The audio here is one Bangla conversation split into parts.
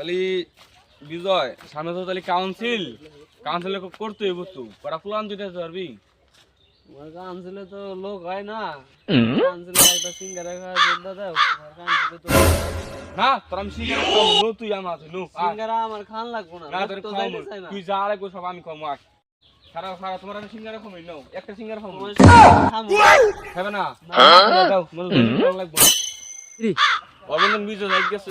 তাহলে বিজয় সামনে তো তাহলে কাউন্সিল কাউন্সিলে করতে হইব তো। কটা প্লান দিতে পারবি? আমার কাউন্সিলে তো লোক হয় না। কাউন্সিলে একটা সিঙ্গার দাও। কাউন্সিলে তো না। তোর আমি সিঙ্গারা খাও তুই আমার নো সিঙ্গারা আমার খান লাগবো না। না তোর তুই যা লাগবে সব আমি খাব আস সারা সারা তোমার একটা সিঙ্গারা খাব নাও। একটা সিঙ্গারা খাব তোমার সাথে খামু। খাবে না? দাও মনে সিঙ্গারা লাগবে। বিজয় গেছে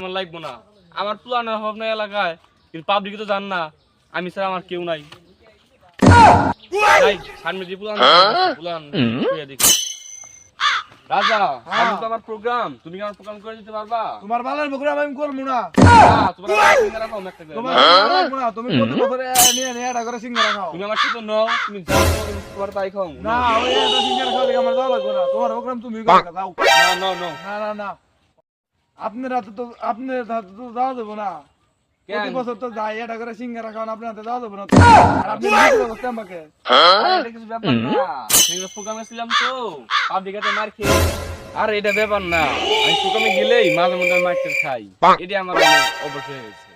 আমার লাগবে না। আমার প্লান হবে না এলাকায় কিন্তু পাবলিকে তো জান না আমি স্যার আমার কেউ নাই। তাই সামনে যে প্লান প্লান কইয়া দেখি। রাজা আমি তো আমার প্রোগ্রাম তুমি আমার প্রোগ্রাম করে দিতে পারবা? তোমার প্রোগ্রাম আমি করব না। করে। নিয়ে নিয়ে এটা করে সিঙ্গারা খাও? তুমি আমার সাথে নাও তুমি যা তোমার তাই খাও। না ওই একটা সিঙ্গারা খাওয়া আমার ভালো লাগবে না। তোমার প্রোগ্রাম তুমি করে যাও না না না। না না না। আপনার হাতে তো আপনার হাতে তো যাওয়া দেবো না। প্রতি বছর তো যাই এটা করে সিঙ্গারা খাওয়ান আপনার হাতে যাওয়া দেবো না আর আপনি নিজে আমাকে। এটা কিছু ব্যাপার না। প্রোগ্রামে ছিলাম তো। পাবলিকাতে মার খেয়ে। আর এটা ব্যাপার না। আমি প্রোগ্রামে গেলেই মাঝে মধ্যে খাই। এটা আমার হয়ে গেছে।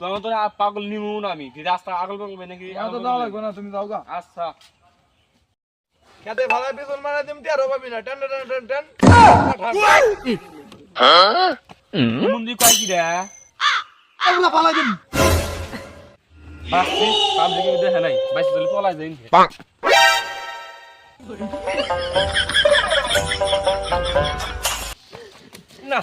তো আমার তো পাগল নিমু না আমি। রাস্তা আগল পাগল নাকি? আমার তো যাওয়া লাগবে না তুমি যাও গা। আচ্ছা। খেতে ভালো পেছন মারা তুমি টেরো পাবি না। Ten ten ten ten. মন্দির কয় কি রে? এগুলা ফালাই দিন বাসি পাবলিকে দেখে নাই বাইসে চলে পলাই যাই না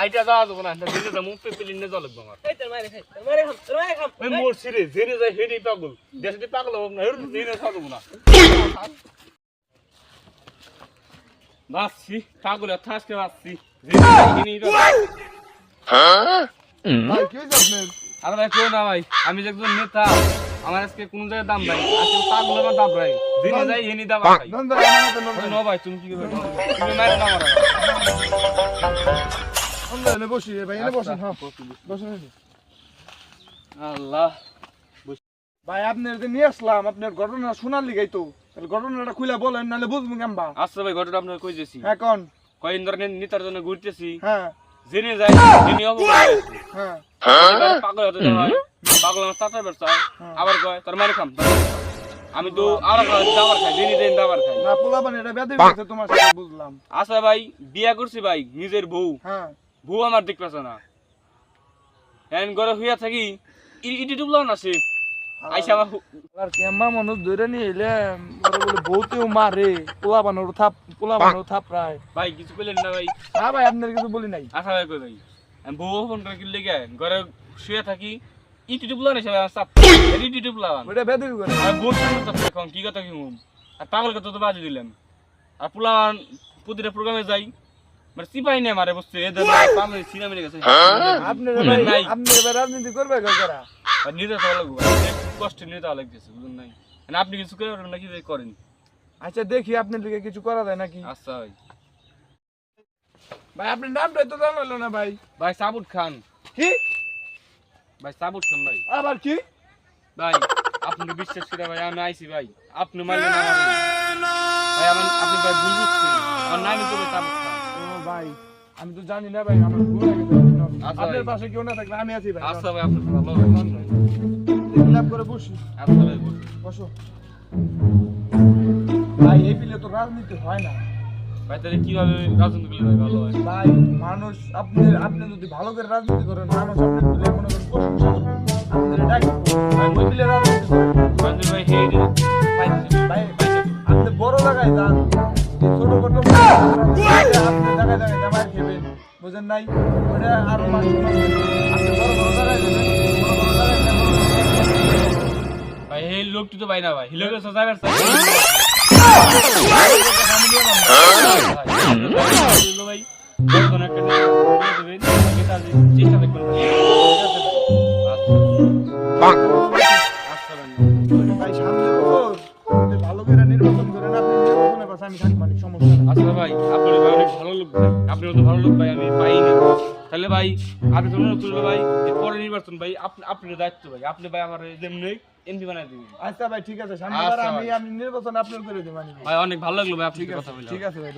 আইটা যাওয়া যাব না দিনে যাব পেপিলি নিয়ে যাওয়া লাগবে আমার এই তোর মায়ের খাই, তোর মায়ের খাম, তোর মায়ের খাম। ওই মোর সিরে জেনে যায় হেডি পাগল। দেশে পাগল হব না হের দিনে থাকব না। বাসি পাগল আর থাসকে আপনার আরে ভাই কেউ না ভাই আমি একজন নেতা আমার আজকে কোন জায়গায় দাম নাই আজকে পাগল আমার দাম নাই জেনে যায় হেনি দাম ন ভাই তুমি কি করবে? তুমি মারো না বসি ভাই এনে বসেন হ্যাঁ। বসেন আল্লাহ। ভাই আপনার যে নিয়ে আসলাম আপনার ঘটনা শোনার লিগাই তো। ঘটনাটা খুলে বলেন নাহলে বুঝব কেমবা। আচ্ছা ভাই ঘটনা আপনার কই দিয়েছি এখন কয়েন ধরনের নেতার জন্য ঘুরতেছি। হ্যাঁ। জেনে যায় জেনে হব হ্যাঁ। পাগল হতে দেওয়া পাগল আমার চাচার ব্যবসা আবার কয় তোর মারি খাম। আমি তো আর দাবার খাই দিনই দিন দাবার খাই। না পোলা বান এটা বেঁধে গেছে তোমার সাথে বুঝলাম। আচ্ছা ভাই বিয়া করছি ভাই নিজের বউ। হ্যাঁ। বউ আমার দিক পাচ্ছে না। হ্যান ঘরে হইয়া থাকি ইটি ডুবলাও না সে। আর কেমবা মানুষ ধরে নিয়ে এলে বউতেও মারে পোলা বানোর থাপ পোলা বানোর থাপ প্রায় ভাই কিছু কইলেন না ভাই। না ভাই আপনার কিছু বলি নাই। আশা ভাই কই ভাই? বউ ফোন করে কিনলে গে ঘরে শুয়ে থাকি ইটি ডুবলাও না সে চাপ। ইটি ডুবলাও ওইটা বেঁধে করে। আমি বলছি না এখন কি কথা কি আর পাগল কথা তো বাজি দিলাম। আর পুলান প্রতিটা প্রোগ্রামে যাই। মানে চিপাই নেই মারে বসছে সিনেমা গেছে আপনি রাজনীতি করবে কারা আর নিজে তো লাগবে। কষ্ট নিয়ে তো লাগতেছে বুঝলেন নাই? মানে আপনি কিছু করে নাকি ভাই করেন? আচ্ছা দেখি আপনার দিকে কিছু করা যায় নাকি? আচ্ছা ভাই ভাই আপনার নামটাই তো জানালো না ভাই। ভাই সাবুত খান। কি? ভাই সাবুত খান ভাই। আবার কি? ভাই আপনি বিশ্বাস করে ভাই আমি আইছি ভাই। আপনি মারলেন ভাই আমার আপনি ভাই ভুল বুঝছেন। আমার নামই তো খান। ও ভাই আমি তো জানি না ভাই আমার ভুল হয়ে গেছে আচ্ছা আপনার পাশে কেউ না থাকলে আমি আছি ভাই। আচ্ছা ভাই আপনি ভালো ভাই করে বসি। আচ্ছা ভাই। বসো। ভাই এই পিলে তো রাজনীতি হয় না। ভাই তাহলে কীভাবে রাজনীতি করলে ভাই ভালো হয়? ভাই মানুষ আপনি আপনি যদি ভালো করে রাজনীতি করেন মানুষ আপনার পিলে মনে করেন প্রশংসা করবে আপনাদের ডাকবে ভাই ওই পিলে রাজনীতি করেন। ভাই হেই ভাই ভাই আপনি বড় জায়গায় যান। ছোট ছোট আপনি জায়গায় জায়গায় জামাই খেবেন। বুঝেন নাই? ওটা আরও মানুষ ভাই এই লোকটি তো ভাই না ভাই। হিলো গেছে যাবার চাই ভাই চেষ্টা দেখবেন। মানে সমস্যা। আচ্ছা ভাই আপনি ভাই অনেক ভালো লোক ভাই। আপনি তো ভালো লোক ভাই আমি পাই তাহলে ভাই আপনি তো ভাই যে পরে নির্বাচন ভাই আপনি আপনার দায়িত্ব ভাই। আপনি ভাই আমার যেমনি এমপি বানাই দিবেন। আচ্ছা ভাই ঠিক আছে। সামনে আচ্ছা আমি আমি নির্বাচন আপনার করে দেব আমি। ভাই অনেক ভালো লাগল ভাই আপনি কথা বলে। ঠিক আছে ভাই